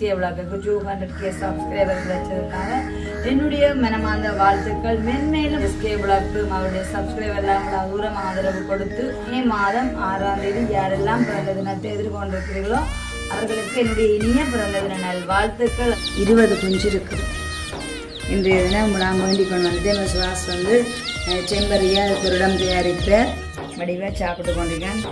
SK விளாக்கு two hundred K subscriber கிடைச்சதுக்காக என்னுடைய மனமார்ந்த வாழ்த்துக்கள். மென்மேலும் எஸ்கே விளாக்கு அவருடைய சப்ஸ்கிரைபர் எல்லாம் இவ்வளவு தூரம் ஆதரவு கொடுத்து மே மாதம் ஆறாம் தேதி யாரெல்லாம் பிறந்த தினத்தை எதிர்கொண்டிருக்கிறீர்களோ அவர்களுக்கு என்னுடைய இனிய பிறந்த தின நல் வாழ்த்துக்கள். இருபது குஞ்சு இருக்குது இன்றைய தினம் நாங்கள் வேண்டிக் கொண்டு வந்துட்டு எங்கள் சுவாஸ் வந்து அஹ், செம்பரியா அதுக்கு ஒரு இடம் தயாரித்த வடிவாக சாப்பிட்டு கொண்டிருக்கேன்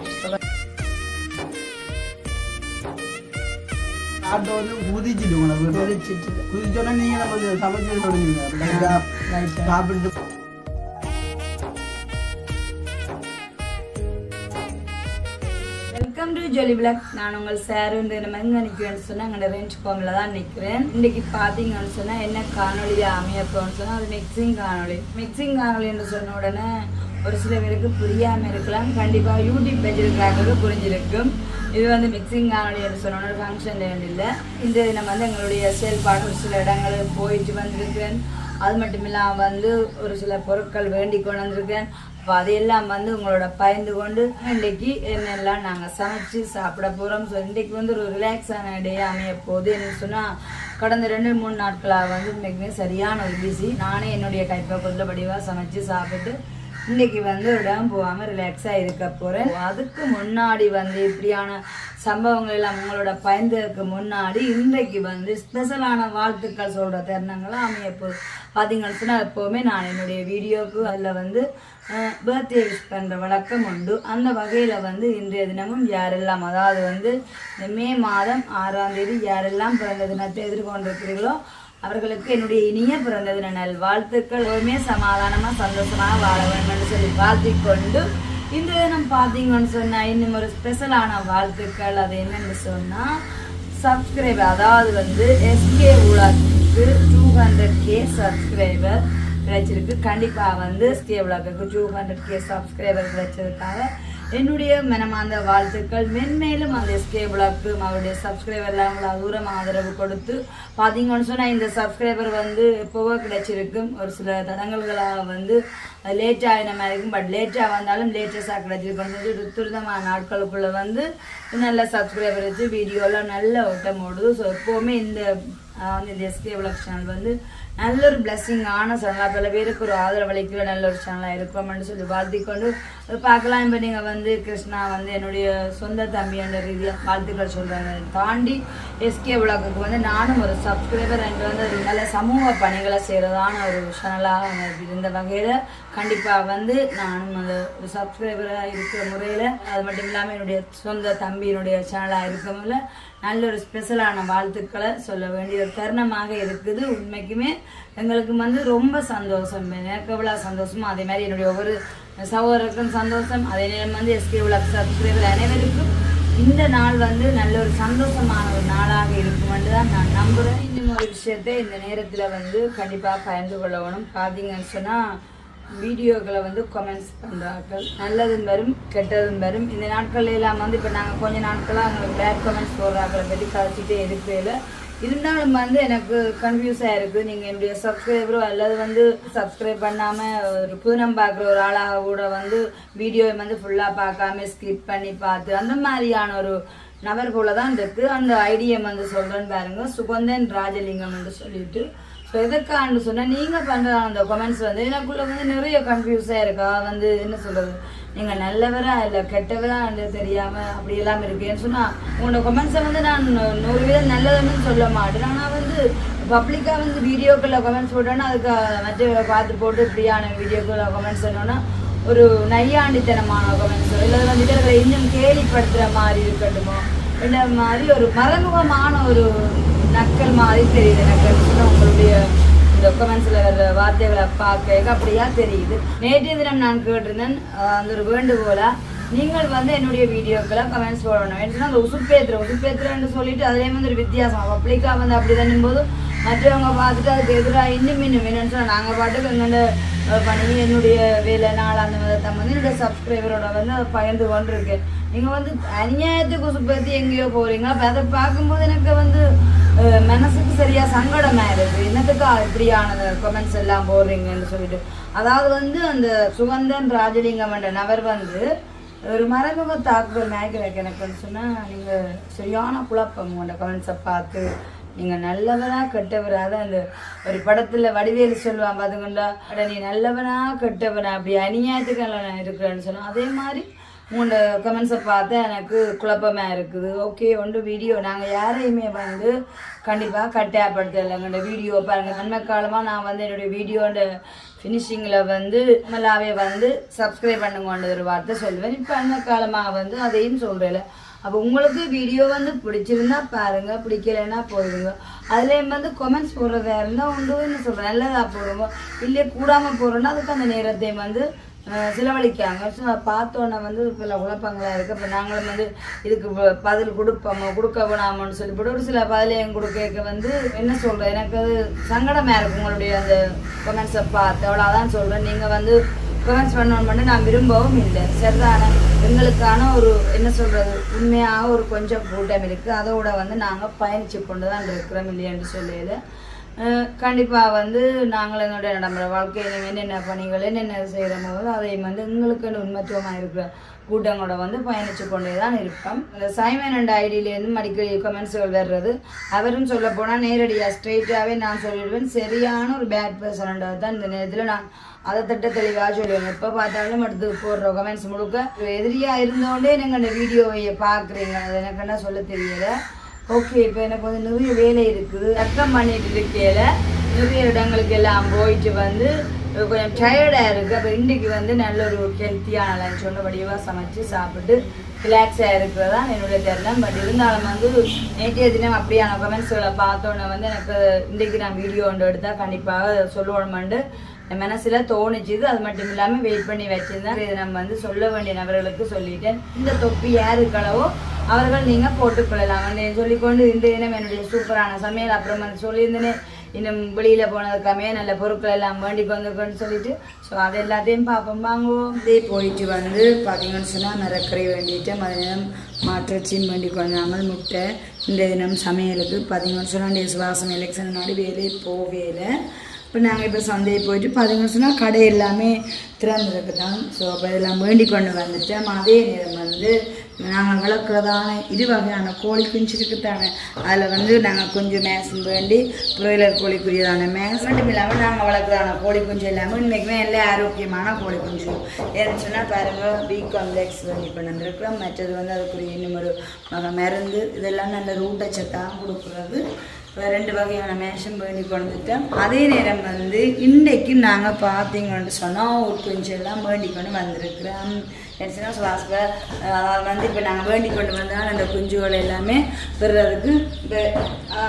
சாப்பிட்டு வந்து உதிச்சிட்டு உங்களை கொதிச்சிட்டு குதிச்சோன்னா நீங்க நம்ம சமைச்சு தொடங்குங்க சாப்பிட்டு வெல்கம் டு ஜொலி பிளாக் நான் உங்கள் சார் நம்ம எங்கே நிற்கிறேன்னு சொன்னால் எங்களோட ரேஞ்ச் கோமில் தான் நிற்கிறேன் இன்றைக்கி பார்த்தீங்கன்னு சொன்னால் என்ன காணொலி அமையப்போன்னு சொன்னால் அது மிக்சிங் காணொலி மிக்சிங் காணொலின்னு சொன்ன உடனே ஒரு சில பேருக்கு புரியாமல் இருக்கலாம் கண்டிப்பாக யூடியூப் வச்சிருக்கிறாங்களுக்கு புரிஞ்சிருக்கும் இது வந்து மிக்சிங் காணொலி என்று சொன்ன ஒரு ஃபங்க்ஷன் இல்லை. இந்த தினம் வந்து எங்களுடைய செயல்பாடு ஒரு சில இடங்களுக்கு போயிட்டு வந்திருக்கேன். அது மட்டும் இல்லாமல் வந்து ஒரு சில பொருட்கள் வேண்டி கொண்டு வந்திருக்கேன். அப்போ அதையெல்லாம் வந்து உங்களோட பயந்து கொண்டு இன்றைக்கு என்னெல்லாம் நாங்கள் சமைச்சு சாப்பிட போகிறோம் ஸோ இன்றைக்கு வந்து ஒரு ரிலாக்ஸான டே அமைய போகுது என்ன சொன்னால் கடந்த ரெண்டு மூணு நாட்களாக வந்து இன்றைக்குமே சரியான ஒரு பிஸி நானே என்னுடைய கைப்பை படிவாக சமைச்சு சாப்பிட்டு இன்னைக்கு வந்து ஒரு இடம் போகாமல் ரிலாக்ஸாக இருக்க போகிறேன் அதுக்கு முன்னாடி வந்து இப்படியான சம்பவங்கள் எல்லாம் உங்களோட பயந்ததுக்கு முன்னாடி இன்றைக்கு வந்து ஸ்பெஷலான வாழ்த்துக்கள் சொல்கிற தருணங்களும் அமைய போ பார்த்தீங்கன்னு சொன்னால் எப்போவுமே நான் என்னுடைய வீடியோவுக்கு அதில் வந்து பர்த்டே விஷ் பண்ணுற வழக்கம் உண்டு. அந்த வகையில் வந்து இன்றைய தினமும் யாரெல்லாம் அதாவது வந்து மே மாதம் ஆறாம் தேதி யாரெல்லாம் பிறந்த தினத்தை எதிர்கொண்டிருக்கிறீர்களோ அவர்களுக்கு என்னுடைய இனிய பிறந்த நல் வாழ்த்துக்கள் ஒருமே சமாதானமாக சந்தோஷமாக வாழ வேண்டும்னு சொல்லி வாழ்த்திக்கொண்டு இந்த தினம் பார்த்தீங்கன்னு சொன்னால் இன்னும் ஒரு ஸ்பெஷலான வாழ்த்துக்கள். அது என்னன்னு சொன்னால் சப்ஸ்கிரைபர் அதாவது வந்து எஸ்கே உலகுக்கு டூ ஹண்ட்ரட் கே சப்ஸ்கிரைபர் கிடைச்சிருக்கு கண்டிப்பாக வந்து எஸ்கே உலகுக்கு டூ ஹண்ட்ரட் கே சப்ஸ்கிரைபர் கிடைச்சதுக்காக என்னுடைய மனமார்ந்த வாழ்த்துக்கள். மென்மேலும் அந்த எஸ்கே விளாக்கு அவருடைய சப்ஸ்கிரைபர் எல்லாம் இவ்வளோ தூரம் ஆதரவு கொடுத்து பார்த்தீங்கன்னு சொன்னால் இந்த சப்ஸ்கிரைபர் வந்து எப்போவோ கிடைச்சிருக்கும். ஒரு சில தடங்கல்களாக வந்து லேட்டாக ஆகின மாதிரி இருக்கும் பட் லேட்டாக வந்தாலும் லேட்டஸ்டாக கிடைச்சிருக்கும். சொல்லி துரிதமான நாட்களுக்குள்ளே வந்து நல்ல சப்ஸ்கிரைபர் வச்சு வீடியோலாம் நல்ல ஓட்டம் ஓடுது. ஸோ எப்போவுமே இந்த வந்து இந்த எஸ்கே விளக் சேனல் வந்து நல்ல ஒரு பிளெஸ்ஸிங்கான சேனலாக பல பேருக்கு ஒரு ஆதரவளிக்கிற நல்ல ஒரு சேனலாக இருக்கோம்னு சொல்லி வாழ்த்திக்கொண்டு பார்க்கலாம். இப்போ நீங்கள் வந்து கிருஷ்ணா வந்து என்னுடைய சொந்த தம்பி என்ற வாழ்த்துக்கள் சொல்கிறாங்க தாண்டி எஸ்கே விளக்குக்கு வந்து நானும் ஒரு சப்ஸ்கிரைபர் என்று வந்து ஒரு நல்ல சமூக பணிகளை செய்கிறதான ஒரு சேனலாக இருந்த வகையில் கண்டிப்பாக வந்து நானும் அந்த ஒரு சப்ஸ்கிரைபராக இருக்கிற முறையில் அது மட்டும் இல்லாமல் என்னுடைய சொந்த தம்பியினுடைய சேனலாக இருக்கமுல நல்ல ஒரு ஸ்பெஷலான வாழ்த்துக்களை சொல்ல வேண்டிய ஒரு தருணமாக இருக்குது. உண்மைக்குமே எங்களுக்கு வந்து ரொம்ப சந்தோஷம். எனக்கு எவ்வளோ சந்தோஷமோ அதே மாதிரி என்னுடைய ஒவ்வொரு சகோதரருக்கும் சந்தோஷம். அதே நேரம் வந்து எஸ்கே விளாக் சப்ஸ்கிரைபர் அனைவருக்கும் இந்த நாள் வந்து நல்ல ஒரு சந்தோஷமான ஒரு நாளாக இருக்குமென்று தான் நான் நம்புகிறேன் இன்னும் ஒரு விஷயத்தை இந்த நேரத்தில் வந்து கண்டிப்பாக பயந்து கொள்ளணும். பார்த்தீங்கன்னு சொன்னால் வீடியோக்களை வந்து கமெண்ட்ஸ் பண்ணுறார்கள் நல்லதும் வரும் கெட்டதும் வரும். இந்த நாட்கள் எல்லாம் வந்து இப்போ நாங்கள் கொஞ்ச நாட்களாக அவங்களுக்கு பேட் கமெண்ட்ஸ் போடுறாங்களை பற்றி கதைச்சிட்டே இல்லை இருந்தாலும் வந்து எனக்கு கன்ஃபியூஸாக இருக்குது நீங்கள் என்னுடைய சப்ஸ்கிரைபரோ அல்லது வந்து சப்ஸ்கிரைப் பண்ணாமல் ஒரு புதினம் பார்க்குற ஒரு ஆளாக கூட வந்து வீடியோவை வந்து ஃபுல்லாக பார்க்காம ஸ்கிப் பண்ணி பார்த்து அந்த மாதிரியான ஒரு நபர் போல தான் இருக்குது அந்த ஐடியை வந்து சொல்கிறேன்னு பாருங்க. சுகந்தன் ராஜலிங்கம் வந்து சொல்லிட்டு ஸோ எதற்கான்னு சொன்னால் நீங்கள் பண்ணுற அந்த கமெண்ட்ஸ் வந்து எனக்குள்ளே வந்து நிறைய கன்ஃபியூஸாக இருக்கா? வந்து என்ன சொல்கிறது நீங்கள் நல்லவரா இல்லை கெட்டவராக தெரியாமல் அப்படி எல்லாம் இருக்கேன்னு சொன்னால் உங்களோட கமெண்ட்ஸை வந்து நான் நூறு வீதம் நல்லதுன்னு சொல்ல மாட்டேன். ஆனால் வந்து பப்ளிக்காக வந்து வீடியோக்களில் கமெண்ட்ஸ் போட்டோன்னா அதுக்கு மற்ற பார்த்து போட்டு இப்படியான வீடியோக்களில் கமெண்ட்ஸ் சொன்னோன்னா ஒரு நையாண்டித்தனமான கமெண்ட்ஸ் இல்லை வந்துட்டு இருக்கிற இன்னும் கேலிப்படுத்துகிற மாதிரி இருக்கட்டுமோ? இந்த மாதிரி ஒரு மறைமுகமான ஒரு நக்கல் மாதிரி தெரியுது. எனக்கு உங்களுடைய இந்த கமெண்ட்ஸில் வர்ற வார்த்தைகளை பார்க்க அப்படியா தெரியுது. நேற்றைய தினம் நான் கேட்டிருந்தேன் அந்த ஒரு வேண்டுகோளா நீங்கள் வந்து என்னுடைய வீடியோக்களை கமெண்ட்ஸ் போடணும். ஏன்னா அந்த உசுப்பேத்துற உசுப்பேத்துறன்னு சொல்லிட்டு அதுலேயே வந்து ஒரு வித்தியாசம். பப்ளிக்காக வந்து அப்படி தானும் போது மற்றவங்க பார்த்துட்டு அதுக்கு எதிராக இன்னும் இன்னும் என்னன்னு சொன்னால் நாங்கள் பாட்டுக்கு எங்களோட பண்ணி என்னுடைய வேலை நாள் அந்த விதத்தை வந்து என்னுடைய சப்ஸ்கிரைபரோட வந்து பகிர்ந்து கொண்டிருக்கேன். நீங்கள் வந்து அநியாயத்துக்கு பற்றி எங்கேயோ போகிறீங்க அப்போ அதை பார்க்கும்போது எனக்கு வந்து மனசுக்கு சரியாக சங்கடமாக இருக்குது என்னத்துக்கா இப்படியான கமெண்ட்ஸ் எல்லாம் போடுறீங்கன்னு சொல்லிட்டு. அதாவது வந்து அந்த சுகந்தன் ராஜலிங்கம் என்ற நபர் வந்து ஒரு மறைமுக தாக்குதல் மேய்க்கிறக்கு எனக்கு வந்து சொன்னால் நீங்கள் சரியான குழப்பம் உங்களோட கமெண்ட்ஸை பார்த்து நீங்கள் நல்லவனா கெட்டவரா தான் அந்த ஒரு படத்தில் வடிவேலு சொல்லுவான் பார்த்துக்கொண்டா அட நீ நல்லவனா கெட்டவனா அப்படி அநியாயத்துக்கு நான் இருக்கிறேன்னு சொன்னான் அதே மாதிரி மூணு கமெண்ட்ஸை பார்த்து எனக்கு குழப்பமாக இருக்குது. ஓகே ஒன்று வீடியோ நாங்கள் யாரையுமே வந்து கண்டிப்பாக கட்டாயப்படுத்தலைங்க. எங்களோட வீடியோ பாருங்கள் நன்மை காலமாக நான் வந்து என்னுடைய வீடியோட ஃபினிஷிங்கில் வந்து நம்மளாவே வந்து சப்ஸ்கிரைப் பண்ணுங்கன்ற ஒரு வார்த்தை சொல்லுவேன். இப்போ அந்த காலமாக வந்து அதையும் சொல்கிறேன் அப்போ உங்களுக்கு வீடியோ வந்து பிடிச்சிருந்தா பாருங்க. பிடிக்கலைன்னா போயிடுங்க அதுலேயும் வந்து கொமெண்ட்ஸ் போடுறதா இருந்தால் உண்டு. சொல்கிறேன் நல்லதாக போடுங்க. இல்லை கூடாமல் போடுறோன்னா அதுக்கு அந்த நேரத்தையும் வந்து செலவழிக்காங்க. ஸோ பார்த்தோன்னே வந்து சில குழப்பங்களாக இருக்குது இப்போ நாங்களும் வந்து இதுக்கு பதில் கொடுப்போமோ. கொடுக்க சொல்லி. விடுவர் ஒரு சில பதிலையும் கொடுக்க வந்து என்ன சொல்கிறேன் எனக்கு அது சங்கடமாக இருக்கும் உங்களுடைய அந்த கொமெண்ட்ஸை பார்த்து. அவ்வளோதான் சொல்கிறேன் நீங்கள் வந்து கமெண்ட்ஸ் மட்டும் நான் விரும்பவும் இல்லை. சரிதான? எங்களுக்கான ஒரு என்ன சொல்கிறது உண்மையாக ஒரு கொஞ்சம் கூட்டம் இருக்குது அதோட வந்து நாங்கள் பயணித்து கொண்டு தான் இருக்கிறோம் இல்லையான்னு சொல்லல கண்டிப்பாக வந்து நாங்கள் எங்களுடைய நடைமுறை வாழ்க்கையில் என்னென்ன பணிகள் என்னென்ன செய்கிறோமோ அதை வந்து எங்களுக்கு உண்மத்துவமாக இருக்கிற கூட்டங்களோட வந்து பயணித்து கொண்டே தான் இருப்போம். இந்த சைமன் அண்ட் ஐடியிலேருந்து அடிக்கடி கமெண்ட்ஸ்கள் வர்றது அவரும் சொல்ல போனால் நேரடியாக ஸ்ட்ரெயிட்டாகவே நான் சொல்லிடுவேன். சரியான ஒரு பேட் பர்சன்டாக தான் இந்த நேரத்தில் நான் அதை திட்ட தெளிவாக சொல்லுவேன் எப்போ பார்த்தாலும் அடுத்து போடுற கமெண்ட்ஸ் முழுக்க எதிரியாக இருந்தோண்டே நீங்கள் இந்த வீடியோவை பார்க்குறீங்க. அது எனக்கு என்ன சொல்ல தெரியலை. ஓகே இப்போ எனக்கு வந்து நிறைய வேலை இருக்குது. அக்கம் பண்ணிட்டு இருக்கையில நிறைய இடங்களுக்கு எல்லாம் போயிட்டு வந்து கொஞ்சம் டயர்டாக இருக்குது அப்போ இன்றைக்கு வந்து நல்ல ஒரு ஹெல்த்தியான லஞ்ச் ஒன்று வடிவாக சமைச்சு சாப்பிட்டு ரிலாக்ஸாக இருக்கிறது தான் என்னுடைய தருணம் பட் இருந்தாலும் வந்து நேற்றைய தினம் அப்படியான கமெண்ட்ஸ்களை பார்த்தோன்னே வந்து எனக்கு இன்றைக்கு நான் வீடியோ ஒன்று எடுத்தால் கண்டிப்பாக சொல்லணுமெண்டு மனசுல தோணுச்சுது. அது மட்டும் இல்லாமல் வெயிட் பண்ணி வச்சிருந்தேன். இதை நம்ம வந்து சொல்ல வேண்டிய நபர்களுக்கு சொல்லிட்டேன். இந்த தொப்பி யாருக்களவோ அவர்கள் நீங்கள் போட்டுக்கொள்ளலாம் வந்து சொல்லிக்கொண்டு இந்த தினம் என்னுடைய சூப்பரான சமையல் அப்புறம் வந்து சொல்லியிருந்தேனே. இன்னும் வெளியில் போனதுக்காமே நல்ல பொருட்கள் எல்லாம் வேண்டிக்கு வந்துக்கோன்னு சொல்லிட்டு. ஸோ அது எல்லாத்தையும் பார்ப்போம். வாங்குவோம். இதே போயிட்டு வந்து பார்த்தீங்கன்னு சொன்னால் மிரக்கறி வேண்டிட்டு மதியம் மாற்றச்சியும் வேண்டி கொண்டாமல் முட்டை. இந்த தினம் சமையலுக்கு பார்த்தீங்கன்னு சொன்னால் சுவாசம் எலெக்ஷன் முன்னாடி வேலையை போகலை இப்போ நாங்கள் இப்போ சந்தையை போயிட்டு பார்த்தீங்கன்னு சொன்னால் கடை எல்லாமே திறந்துருக்கு தான் ஸோ அப்போ இதெல்லாம் வேண்டி கொண்டு வந்துட்டோம் அதே நேரம் வந்து நாங்கள் வளர்க்குறதான இரு வகையான கோழி குஞ்சு இருக்குதானே அதில் வந்து நாங்கள் கொஞ்சம் மேசம் வேண்டி புரோயிலர் கோழிக்குரியதான மேஸ் மட்டும் இல்லாமல் நாங்கள் வளர்க்குறதான கோழி குஞ்சு இல்லாமல் இன்றைக்குமே எல்லா ஆரோக்கியமான கோழி குஞ்சு. ஏன்னு சொன்னால் பாருங்கள் பி காம்ப்ளெக்ஸ் வேண்டி கொண்டு மற்றது வந்து அதுக்குரிய இன்னும் ஒரு மருந்து. இதெல்லாம் நல்ல ஊட்டச்சத்தாக கொடுக்குறது. ரெண்டு வகையான மேஷம் பண்ணி கொண்டுட்டோம் அதே நேரம் வந்து இன்றைக்கு நாங்கள் பார்த்தீங்கன்னு சொன்னால் ஒரு கொஞ்சம் எல்லாம் வேண்டி கொண்டு வந்திருக்கிறோம். என்ன சுவாச அதாவது வந்து இப்போ நாங்கள் வேண்டி கொண்டு வந்தால் அந்த குஞ்சுகள் எல்லாமே பெறுறதுக்கு இப்போ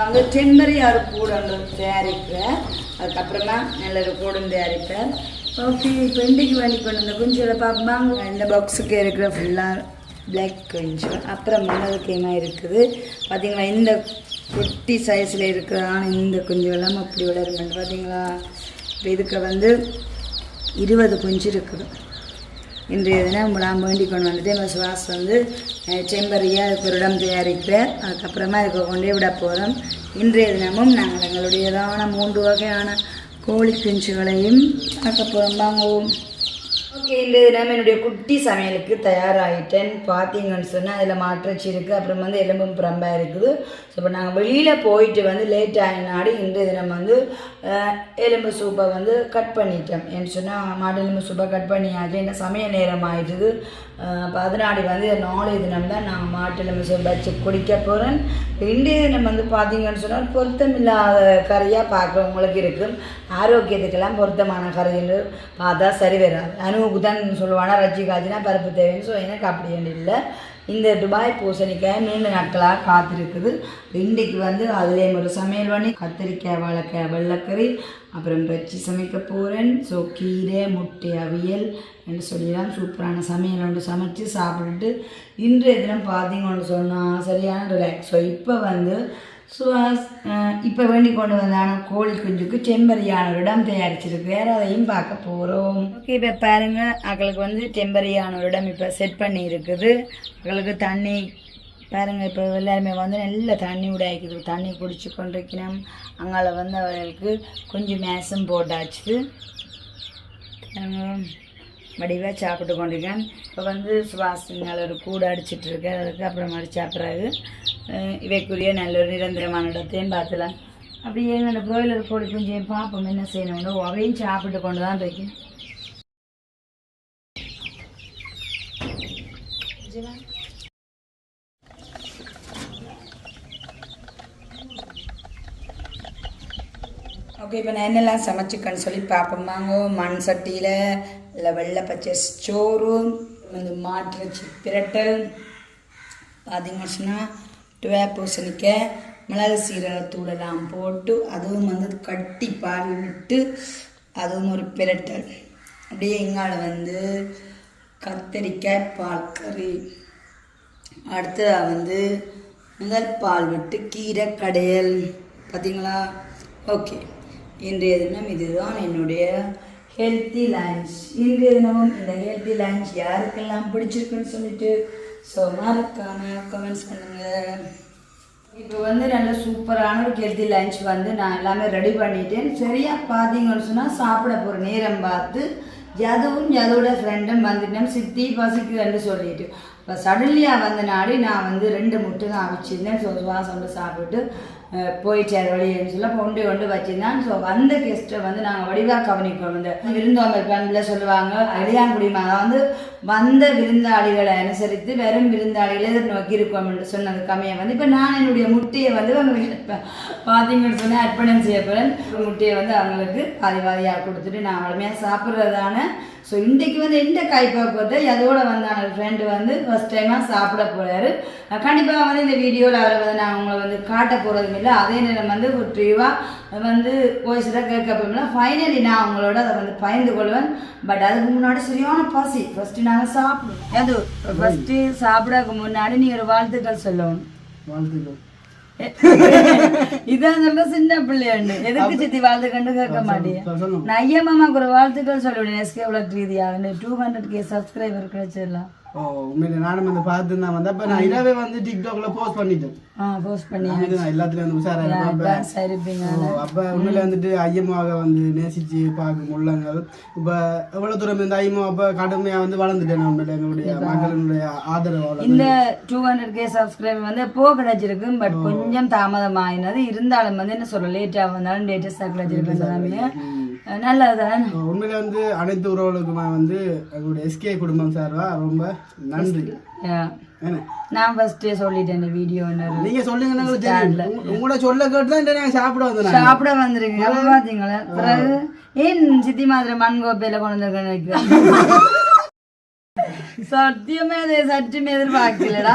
வந்து ஒரு கூடன்றது தயாரிப்பேன் அதுக்கப்புறமா நல்ல ஒரு கூடம் தயாரிப்பேன் ஓகே இப்போ இன்றைக்கு வேண்டி கொண்டு வந்த குஞ்சுகளை பார்ப்பாங்க இந்த பாக்ஸுக்கு இருக்கிற ஃபுல்லாக பிளாக் கொஞ்சம் அப்புறம் மணல் இருக்குது. பார்த்தீங்களா இந்த குட்டி சைஸில் இருக்கிறதான இந்த குஞ்சு எல்லாம் அப்படி வளருமெண்டு பார்த்தீங்களா? இப்போ இதுக்கு வந்து இருபது குஞ்சு இருக்குது. இன்றைய தினம் நான் வேண்டி கொண்டு வந்துட்டு எங்கள் சுவாஸ் வந்து செம்பரியாக ஒரு இடம் அதுக்கப்புறமா இதுக்கு கொண்டே விட போகிறோம் இன்றைய தினமும் நாங்கள் எங்களுடையதான மூன்று வகையான கோழி குஞ்சுகளையும் அதுக்கப்புறம் வாங்குவோம் ஓகே இந்த தினம் என்னுடைய குட்டி சமையலுக்கு தயாராகிட்டேன் பார்த்தீங்கன்னு சொன்னால் அதில் மாற்றச்சி இருக்குது அப்புறம் வந்து எலும்பும் பிரம்பாக இருக்குது. ஸோ இப்போ நாங்கள் வெளியில் போயிட்டு வந்து லேட் ஆகினாடி இன்றைய தினம் வந்து எலும்பு சூப்பை வந்து கட் பண்ணிட்டோம் ஏன்னு சொன்னால் மாட்டு எலும்பு சூப்பை கட் பண்ணியாச்சு. என்ன சமையல் நேரம் ஆயிட்டுது. பதினாடி வந்து நாலு தினம் தான் நான் மாட்டு எலும்பு சூப்பை வச்சு குடிக்க போகிறேன் இன்றைய தினம் வந்து பார்த்தீங்கன்னு சொன்னால் பொருத்தமில்லாத கறியாக பார்க்குறவங்களுக்கு இருக்கும். ஆரோக்கியத்துக்கெல்லாம் பொருத்தமான கறின்னு பார்த்தா சரி வராது. அனுவுக்கு தான் சொல்லுவானா ரச்சி காய்ச்சினா பருப்பு தேவைன்னு ஸோ எனக்கு அப்படி இல்லை. இந்த துபாய் பூசணிக்காய் நீண்ட நாட்களாக காத்திருக்குது. இன்றைக்கு வந்து அதுலேயும் ஒரு சமையல் பண்ணி கத்திரிக்காய் வாழைக்காய் வெள்ளைக்கறி அப்புறம் வச்சு சமைக்க போகிறேன் ஸோ கீரை முட்டை அவியல் என்று சொல்லிடலாம் சூப்பரான சமையல் ஒன்று சமைச்சு சாப்பிட்டுட்டு இன்றைய தினம் பார்த்தீங்கன்னு சொன்னால் சரியான ரிலாக்ஸ் ஸோ இப்போ வந்து சுஹாஸ் இப்போ வேண்டி கொண்டு வந்தான கோழி குஞ்சுக்கு செம்பரியான இடம் தயாரிச்சிருக்கு. வேறு அதையும் பார்க்க போகிறோம் ஓகே இப்போ பாருங்கள் அவங்களுக்கு வந்து செம்பரியான இடம் இப்போ செட் பண்ணி இருக்குது அவங்களுக்கு தண்ணி பாருங்கள் இப்போ எல்லாருமே வந்து நல்ல தண்ணி உடாய்க்குது தண்ணி குடிச்சு கொண்டிருக்கணும் அங்கால வந்து அவர்களுக்கு கொஞ்சம் மேசம் போட்டாச்சு. வடிவாக சாப்பிட்டு கொண்டிருக்கேன். இப்போ வந்து சுவாசினால ஒரு கூடை அடிச்சிட்டு இருக்கேன் அதுக்கு அப்புறம் மாதிரி பிறகு அஹ் இவைக்குரிய நல்ல ஒரு நிரந்தரமான இடத்தையும் பார்க்கலாம் அப்படியே அந்த பிரோயிலர் கோழி குஞ்சையும் பார்ப்போம். என்ன செய்யணும்னு. அவையும் சாப்பிட்டு கொண்டு தான் இருக்கேன் ஓகே இப்போ நான் என்னெல்லாம் சமைச்சிக்கன்னு சொல்லி பார்ப்போம். வாங்கோ மண் சட்டியில் இல்லை வெள்ளை பச்சை சோறு வந்து மாட்டுறச்சி பிரட்டல். பார்த்தீங்கன்னு சொன்னால் டுவே பூசணிக்காய் மிளகு சீரகத்தூளெல்லாம் போட்டு அதுவும் வந்து கட்டி பால் விட்டு அதுவும் ஒரு பிரட்டல். அப்படியே எங்கால வந்து கத்தரிக்காய் பால் கறி. அடுத்ததாக வந்து முதல் பால் விட்டு கீரை கடையல். பார்த்தீங்களா ஓகே. இன்றைய தினம் இதுதான் என்னுடைய ஹெல்த்தி லஞ்ச் இன்றைய தினமும் இந்த ஹெல்த்தி லஞ்ச் யாருக்கெல்லாம் பிடிச்சிருக்குன்னு சொல்லிட்டு ஸோ மறக்காமல் கமெண்ட்ஸ் பண்ணுங்கள் இப்போ வந்து நல்ல சூப்பரான ஒரு ஹெல்த்தி லஞ்ச் வந்து நான் எல்லாமே ரெடி பண்ணிட்டேன். சரியாக பார்த்தீங்கன்னு சொன்னால் சாப்பிட போகிற நேரம் பார்த்து ஜதுவும் ஜதோட ஃப்ரெண்டும் வந்துட்டேன். சித்தி பசிக்குதுன்னு சொல்லிட்டு. இப்போ சடன்லியாக வந்த நாடி நான் வந்து ரெண்டு முட்டை தான் அவிச்சிருந்தேன். ஸோ சுவாசம் சாப்பிட்டு அஹ், போயிட்டார் வழியன்னு சொல்ல கொண்டு கொண்டு வச்சிருந்தான். ஸோ வந்த கெஸ்ட்டை வந்து நாங்கள் வடிவாக கவனிப்போம். இந்த விருந்தோம்பல் பண்பில் சொல்லுவாங்க. அடியாங்குடிமா வந்து வந்த விருந்தாளிகளை அனுசரித்து வெறும் விருந்தாளிகளை எதிர்நோக்கி இருக்கோம் என்று சொன்னது கம்மியை வந்து இப்போ நான் என்னுடைய முட்டையை வந்து அவங்களுக்கு பார்த்தீங்கன்னு சொன்னால் அர்ப்பணம் செய்யப்படுறேன் ஒரு முட்டையை வந்து அவங்களுக்கு பாதி பாதியாக கொடுத்துட்டு நான் வளமையாக சாப்பிட்றதான ஸோ இன்றைக்கு வந்து எந்த கைப்பக்குவத்தை அதோட வந்தான ஃப்ரெண்டு வந்து ஃபஸ்ட் டைமாக சாப்பிட போகிறாரு கண்டிப்பாக வந்து இந்த வீடியோவில் அவரை வந்து நான் உங்களை வந்து காட்ட போகிறதும் இல்லை அதே நேரம் வந்து ஒரு ட்ரீவாக வந்து வாய்ஸில் கேட்க போகல ஃபைனலி நான் உங்களோட அதை வந்து பயந்து கொள்வேன். பட் அதுக்கு முன்னாடி சரியான பசி. ஃபஸ்ட்டு நாங்கள் சாப்பிடுவோம். அது ஃபஸ்ட்டு சாப்பிடக்கு முன்னாடி நீ ஒரு வாழ்த்துக்கள் சொல்லணும். வாழ்த்துக்கள். இதான் சொல்ல சின்ன பிள்ளையாண்டு எதுக்கு சித்தி வாழ்த்துக்கண்டு கேட்க மாட்டேன் நான் ஐயா மாமாக்கு ஒரு வாழ்த்துக்கள் சொல்லிவிடுவேன் எஸ்கே உலக ரீதியாக? டூ ஹண்ட்ரட் கே சப்ஸ்கிரைபர் கிடைச்சிடலாம். ஓ உண்மையில நானும் வந்து பார்த்து தான் வந்தேன். அப்ப நான் இரவே வந்து டிக்டாக்ல போஸ்ட் பண்ணிட்டேன். போஸ்ட் பண்ணி நான் எல்லாத்துலயும் வந்து உஷாரா இருப்பேன். அப்ப உண்மையில வந்துட்டு ஐயமாக வந்து நேசிச்சு பார்க்கும் உள்ளங்கள். இப்ப எவ்வளவு தூரம் இந்த ஐயமோ அப்ப கடுமையா வந்து வளர்ந்துட்டேன் உண்மையில எங்களுடைய மக்களுடைய ஆதரவு இந்த டூ ஹண்ட்ரட் கே சப்ஸ்கிரைபர் வந்து எப்போ கிடைச்சிருக்கு பட் கொஞ்சம் தாமதம் ஆயினது இருந்தாலும் வந்து என்ன சொல்ற லேட்டாக வந்தாலும் லேட்டஸ்டாக கிடைச்சிருக்கு எல்லாமே நல்லதுதான். உண்மையில வந்து அனைத்து உறவுகளுக்குமே வந்து எங்களுடைய எஸ்கே குடும்பம் சார்பா ரொம்ப நன்றி. நான் ஃபர்ஸ்டே சொல்லிட்டேன் இந்த வீடியோ நீங்க சொல்லுங்க உங்களோட சொல்ல கேட்டு தான் நாங்க சாப்பிட வந்தோம். சாப்பிட வந்திருக்கீங்க பாத்தீங்களா? பிறகு ஏன் சித்தி மாதிரி மண் கோப்பையில கொண்டு வந்திருக்கேன்னு நினைக்கிறேன் சத்தியமே அதை சற்றுமே எதிர்பார்க்கலடா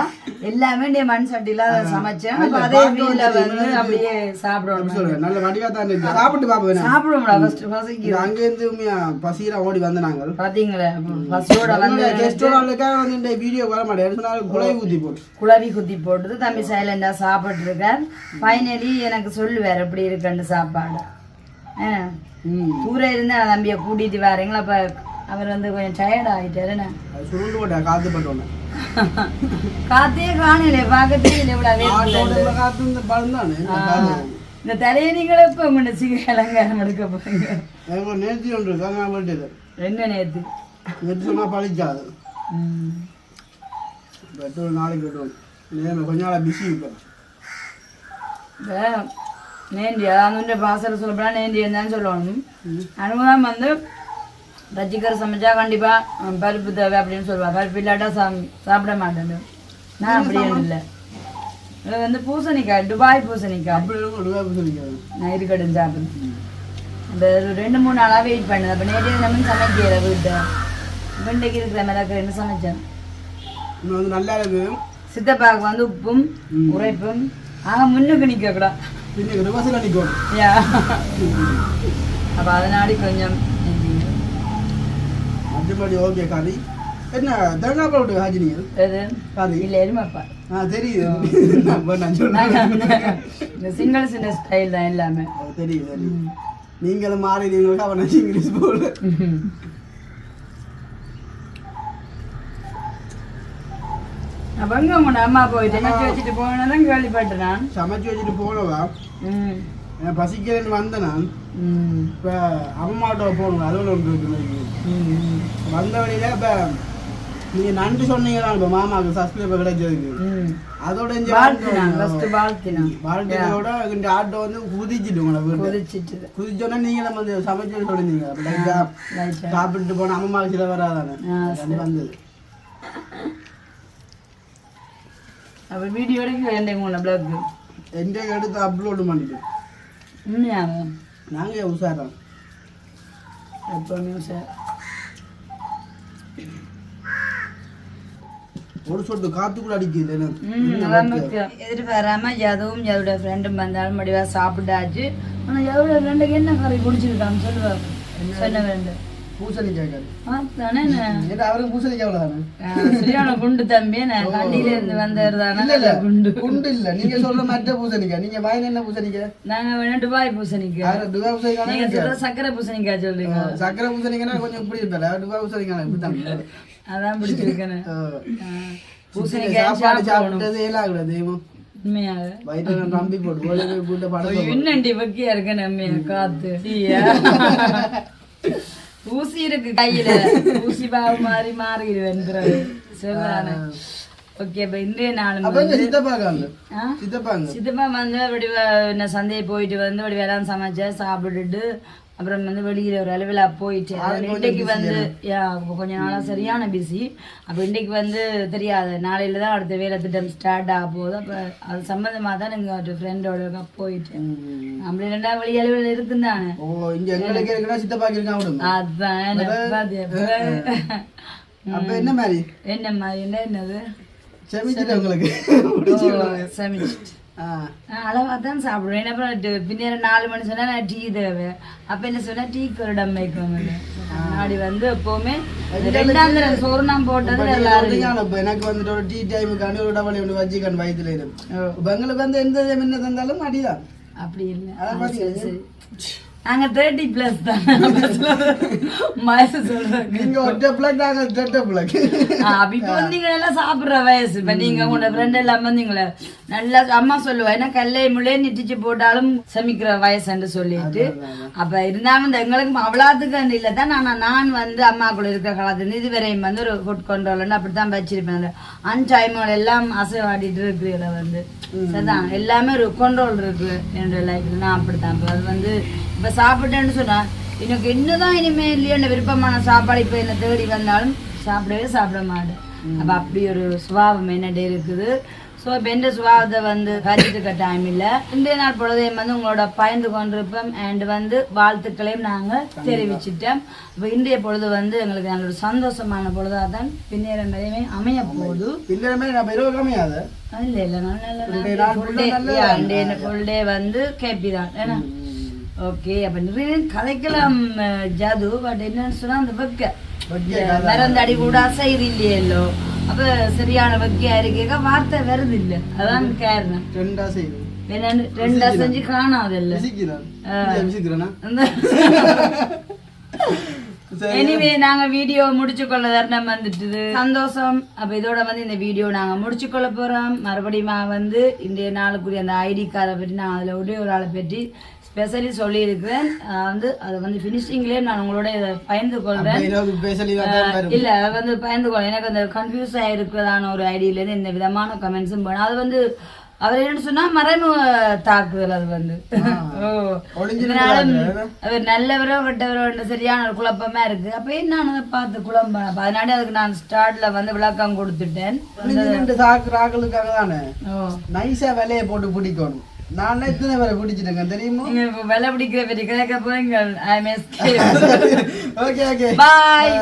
எல்லாமே நீ மண் சட்டியில அதை சமைச்சேன் அப்ப அதே வீட்ல வந்து அப்படியே சொல்லுங்க நல்ல வடிவா தான் சாப்பிட்டு பாப்போம் சாப்பிடுவோம்டா ஃபர்ஸ்ட் பசிக்கு அங்க இருந்து பசியில ஓடி வந்த நாங்கள் பாத்தீங்களா பசியோட வந்து கெஸ்டோட வந்து இந்த வீடியோ வர மாட்டேன் குலை ஊத்தி போட்டு குளவி குத்தி போட்டுட்டு தம்பி சைலண்டா சாப்பிட்டு இருக்கார் ஃபைனலி எனக்கு சொல்லுவார் எப்படி இருக்குன்னு சாப்பாடு ஆ ம் தூர இருந்து தம்பியை கூட்டிட்டு வரீங்களா அப்ப அவர் வந்து கொஞ்சம் டயர்ட் ஆகிட்டாரு என்ன? அது சுருண்டு போட்டா காத்து பட்டோன்னு காத்தே காணல பார்க்கத்தே இல்லை இவ்வளோ காத்து இந்த பழம் தானே இந்த தலையை நீங்களும் இப்போ முடிச்சு அலங்காரம் எடுக்க போறீங்க? எங்க நேர்த்தி ஒன்று இருக்காங்க போயிட்டு என்ன நேத்து நேற்று சொன்னா பழிக்காது. ம். பெட்ரோல் நாளைக்கு பெட்ரோல். கொஞ்ச நாளா பிஸி இப்போ. நேண்டி அதாவது பாசல சொல்லப்படா நேண்டி இருந்தான்னு சொல்லணும். அனுபவம் வந்து ரஜிக்கரை சமைச்சா கண்டிப்பா அஹ், பருப்பு தேவை அப்படின்னு சொல்லுவா. பருப்பு இல்லாட்டா சாம் சாப்பிட மாட்டேன் நான் அப்படியே இல்லை. இது வந்து பூசணிக்காய் துபாய் பூசணிக்காய். ஒழுங்காக சொல்லிக்காது நான் இருக்கட்டும் சாப்பிடுறேன் அந்த ஒரு ரெண்டு மூணு நாளாக வெயிட் பண்ணேன். அப்போ நேற்று நம்ம சமைக்கல வீட்டை. வெண்டைக்கு இருக்கிற மிளகு என்ன சமைச்சேன்? வந்து நல்லா இருக்கு. சித்தப்பாவுக்கு வந்து உப்பும் உரைப்பும். ஆக முன்னுக்கு நிற்க கூட இன்னைக்கு ரிவர்ஸில் நிற்கும் யா. அப்போ அதனாடி கொஞ்சம் மற்றபடி ஓகே கறி என்ன தேங்காய் பால் விட்டு ஹாஜி நீங்கள் கறி இல்லை எருமைப்பா ஆ தெரியுது. நான் இந்த சிங்கிள் சின்ன ஸ்டைல் தான் எல்லாமே. தெரியுது தெரியுது. நீங்களும் மாறிடுவீங்களுக்கு அவன் இங்கிலீஷ் போல. எங்கே உங்களோட அம்மா போயிட்டு என்ன வச்சுட்டு போனதான் கேள்விப்பட்டேன் சமைச்சு வச்சுட்டு போனவா? ம். பசிக்கிறேன்னு வந்தேன் நான் இப்போ அம்மாட்ட போகணும் அது ஒன்று இருக்கு வந்த வழியில இப்போ நீங்க நன்றி சொன்னீங்களா இப்ப மாமாக்கு சப்ஸ்கிரைபர் கிடைச்சதுக்கு. அதோட வாழ்க்கையோட இந்த ஆட்டோ வந்து குதிச்சிட்டு உங்களை கொதிச்சிட்டு. குதிச்சோன்னா நீங்களும் வந்து சமைச்சு ரைட்டா சாப்பிட்டு போன அம்மா சில வராதானே வந்தது. அப்ப வீடியோ எடுக்க வேண்டிய உங்களை பிளாக் எந்த எடுத்து அப்லோடு பண்ணிட்டு உண்மையாக நாங்க உஷாரம் எப்பவுமே சார் ஒரு சொட்டு காத்து கூட அடிக்குது. எதிர்பாராம எதுவும் எதோட ஃப்ரெண்டும் வந்தாலும் முடிவா சாப்பிட்டாச்சு. ஆனா எவ்வளோ ஃப்ரெண்டுக்கு என்ன கறி குடிச்சிருக்கான்னு சொல்லுவாங்க சொன்ன ஃப்ரெண்டு குண்டு தம்பி கண்டியில இருந்து வந்தவர் தானே இல்ல. இல்ல குண்டு. குண்டு இல்ல. நீங்க சொல்ற மற்ற பூசணிக்காய் நீங்க வாங்கின என்ன பூசணிக்காய் நாங்க துபாய் நீங்க சொல்ற சக்கரை பூசணிக்காய் சொல்றீங்க. சக்கரை பூசணிக்காய்னா கொஞ்சம் இப்படி இருப்பல துவா பூசணிக்காய் இப்படித்தான் அதான் பிடிச்சிருக்கேன்னு ஆ. பூசணிக்காய் சாப்பாடு சாப்பிட்டது ஏலாகல தெய்வம். நம்ம காத்து? ஊசி இருக்கு கையில. ஊசி பாவு மாறி மாறிடுவேன் சரிதானே ஓகே இப்ப இன்றைய நாளும் சித்தப்பா வந்து அப்படி என்ன சந்தையை போயிட்டு வந்து அப்படி வேளாண் சமைச்சா சாப்பிட்டுட்டு அப்புறம் வந்து வெளியில ஒரு அளவில் போயிட்டு இன்றைக்கு வந்து கொஞ்ச நாளா சரியான பிஸி அப்ப இன்னைக்கு வந்து தெரியாது. நாளையில தான் அடுத்த வேலை திட்டம் ஸ்டார்ட் ஆக போகுது. அப்ப அது சம்பந்தமா தான் நீங்க ஃப்ரெண்டோட போயிட்டு. அப்படி ரெண்டா வெளி அளவில் இருக்குந்தானே அதான் என்ன அப்ப என்ன மாதிரி? என்ன மாதிரி என்னது? செமிச்சிட்டு உங்களுக்கு? சமைச்சிட்டு. ஆ. அளவாக தான் சாப்பிடுவேன். என்ன பண்ணிட்டு பின்னேற நாலு மணி சொன்னா நான் டீ தேவை அப்ப என்ன சொன்னா டீக்கு ஒரு டம் வைக்கணும் முன்னாடி வந்து எப்பவுமே ரெண்டாம் தடவை சோறு நான் போட்டது எல்லாரும் எனக்கு வந்துட்டு ஒரு டீ டைமுக்காண்டி ஒரு டபுள் ஒன்று வச்சுக்கணும் வயிற்றுல இருக்கு இப்ப எங்களுக்கு வந்து எந்த என்ன தந்தாலும் அடிதான். அப்படி இல்லை. அதான். சரி. நாங்க தேர்ட்டி பிளஸ் தான். வயசு சொல்றேன் நீங்க ஒற்றை பிளக் நாங்க ரெட்டை பிளக் அப்ப இப்ப நீங்க எல்லாம் சாப்பிடுற வயசு. இப்ப நீங்க உங்களோட ஃப்ரெண்ட் எல்லாம் வந்தீங்களே நல்லா அம்மா சொல்லுவா ஏன்னா கல்லை முள்ளே நிட்டிச்சு போட்டாலும் சமைக்கிற வயசுன்னு சொல்லிட்டு. அப்ப இருந்தாலும் இந்த எங்களுக்கு அவ்வளோத்துக்கு இல்லை. தான் நான் நான் வந்து அம்மாக்குள்ள இருக்கிற காலத்துல இதுவரையும் வந்து ஒரு ஃபுட் கண்ட்ரோல்னு அப்படித்தான் வச்சிருப்பேன். அந்த அன்டைமோட எல்லாம் அசைவாடிட்டு இருக்கிற வந்து. சரிதான் எல்லாமே ஒரு கண்ட்ரோல் இருக்கு என்னோட லைஃப்ல நான் அப்படித்தான். இப்ப அது வந்து இப்ப சாப்பிட்டேன்னு சொன்னா எனக்கு என்னதான் இனிமே இல்லையோ என்ன விருப்பமான சாப்பாடு இப்ப என்ன தேடி வந்தாலும் சாப்பிடவே சாப்பிட மாட்டேன். அப்ப அப்படி ஒரு சுபாவம் என்னடே இருக்குது. ஸோ இப்போ எந்த சுபாவத்தை வந்து கருத்துக்க டைம் இல்லை. இன்றைய நாள் பொழுதையும் வந்து உங்களோட பயந்து கொண்டிருப்போம். அண்ட் வந்து வாழ்த்துக்களையும் நாங்கள் தெரிவிச்சிட்டோம். இப்போ இன்றைய பொழுது வந்து எங்களுக்கு நல்ல சந்தோஷமான பொழுதாக தான் பின்னேறம் வரையுமே அமைய போகுது. இல்லமே நம்ம கம்மியாது இல்ல இல்ல நல்ல ஃபுல் டே நல்ல- ஃபுல் டே வந்து கேபி தான் ஏன்னா? ஓகே அப்ப நிறைய கதைக்கலாம் அஹ், ஜாது. பட் என்னன்னு சொன்னா அந்த வெக்க. மறந்தடி கூட அசைது இல்லையல்லோ அப்ப சரியான வெக்கையா இருக்கேக்க வார்த்தை வருது இல்ல அதான் காரணம் ரெண்டா செய்யுது ரெண்டா செஞ்சு காணாது இல்ல எனிவே நாங்க வீடியோ முடிச்சு கொள்ள தருணம் வந்துட்டுது சந்தோஷம் அப்ப இதோட வந்து இந்த வீடியோ நாங்க முடிச்சு கொள்ள போறோம் மறுபடியும் வந்து இன்றைய நாளுக்குரிய அந்த ஐடி கார்டை பற்றி நான் அதுல ஒரே ஒரு ஆளை பற்றி ஸ்பெஷலி சொல்லியிருக்கிறேன். வந்து அதை வந்து ஃபினிஷிங்லேயே நான் உங்களோட இதை கொள்றேன். தான் வரும். இல்ல அது வந்து பயந்து கொள்ள எனக்கு அந்த கன்ஃபியூஸ் ஆயிருக்கிறதான ஒரு ஐடியில இருந்து இந்த விதமான கமெண்ட்ஸும் போனோம் அது வந்து அவர் என்ன சொன்னா மறைமுக தாக்குதல் அது வந்து. அவர் நல்லவரோ கெட்டவரோ சரியான ஒரு குழப்பமா இருக்கு. அப்ப நான் அதை பார்த்து குழம்பம் அப்ப அதனால அதுக்கு நான் ஸ்டார்ட்ல வந்து விளக்கம் கொடுத்துட்டேன். ராக்களுக்காக தானே? நைஸா விலையை போட்டு பிடிக்கணும். நான் எத்தனை பேரை பிடிச்சிட்டேங்க தெரியுமா? நீங்க இப்ப விலை பிடிக்கிற பற்றி கேட்க போறீங்க I am okay okay bye